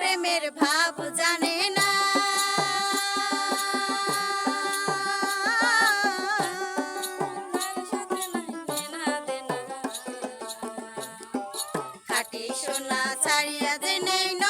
প্রেমের ভাব জানে না পাটি সোনা ছাড়িয়া দেয়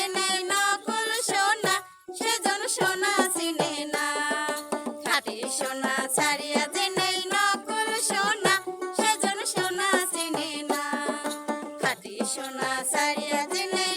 সোনা সারিয়া দিনে